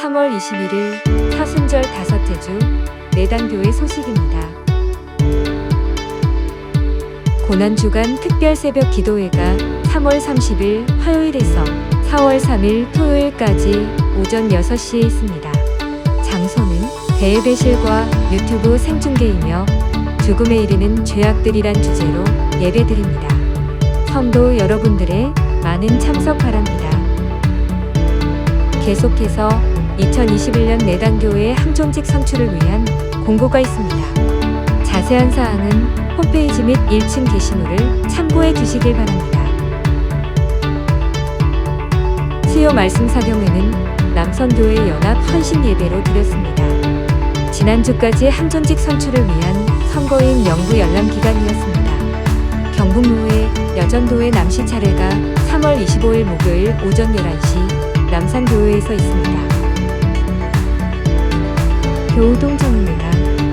3월 21일 사순절 다섯째 주 내단교회 소식입니다. 고난주간 특별 새벽 기도회가 3월 30일 화요일에서 4월 3일 토요일까지 오전 6시에 있습니다. 장소는 대예배실과 유튜브 생중계이며 죽음에 이르는 죄악들이란 주제로 예배드립니다. 성도 여러분들의 많은 참석 바랍니다. 계속해서 2021년 내단교회 항종직 선출을 위한 공고가 있습니다. 자세한 사항은 홈페이지 및 1층 게시물을 참고해 주시길 바랍니다. 수요 말씀 사경회는 남선교회 연합 헌신 예배로 드렸습니다. 지난주까지 항존직 선출을 위한 선거인 명부 열람 기간이었습니다. 경북로회 여전도회 남시 차례가 3월 25일 목요일 오전 11시 남산교회에서 있습니다. 교우동 정입니다.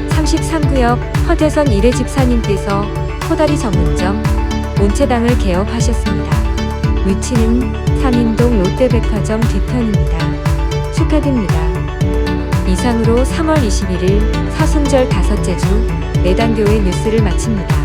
33구역 허대선 이래 집사님께서 포다리 전문점 온채당을 개업하셨습니다. 위치는 상인동 롯데백화점 뒤편입니다. 축하드립니다. 이상으로 3월 21일 사순절 다섯째 주 내단교회 뉴스를 마칩니다.